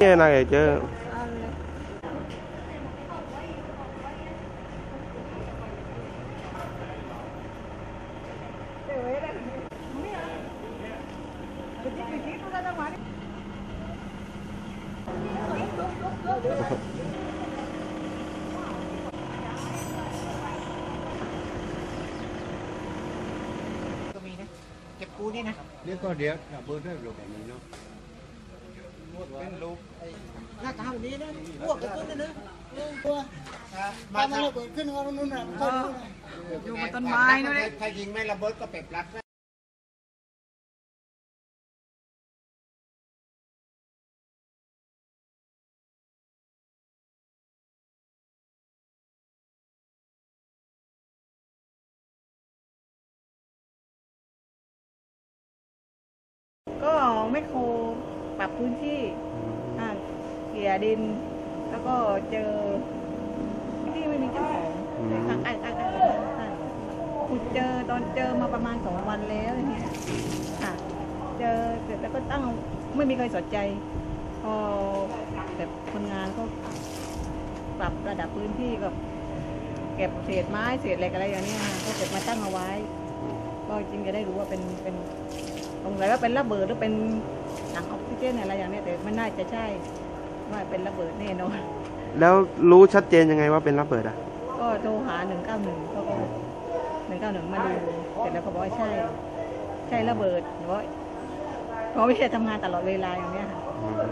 เนี่ยนายเจอเอาเลยก็มีนะเก็ บปูนี่นะนี่ก็เดี๋ยวดับเบิลได้รูปแบบนี้นะเนรูปไอ้หน้าตาแบบนี้นะพวกกระตุ้นนะนะมามาถ้าเกิดขึ้นว่านู่นน่ะต้นนู่นน่ะอยู่บนต้นไม้นู่นเลยถ้ายิงไม่ระเบิดก็เป็ดรัดนะก็ไม่โคปรับพื้นที่ เกลี่ยดิน แล้วก็เจอที่ไม่มีเจ้าของอืม ข้างใกล้ใกล้ใกล้ใกล้ขุดเจอตอนเจอมาประมาณสองวันแล้วอย่างเงี้ยค่ะ เจอเสร็จแล้วก็ตั้งไม่มีใครสนใจ พอแบบคนงานก็ปรับระดับพื้นที่ก็เก็บเศษไม้เศษเหล็กอะไรอย่างเนี้ยค่ะก็เก็บมาตั้งเอาไว้ ก็จริงจะได้รู้ว่าเป็นเป็นสงสัยว่าเป็นระเบิดหรือเป็นถังออกซิเจนอะไรอย่างเนี้ยแต่ไม่น่าจะใช่ ว่าเป็นระเบิดแน่นอน แล้วรู้ชัดเจนยังไงว่าเป็นระเบิดอะ ก็โทรหาหนึ่งเก้าหนึ่งก็หนึ่งเก้าหนึ่งมาดูเสร็จแล้วเขาบอกว่าใช่ ใช่ระเบิดหรือว่าเพราะวิทยาทำงานตลอดเวลาอย่างเนี้ยค่ะอืม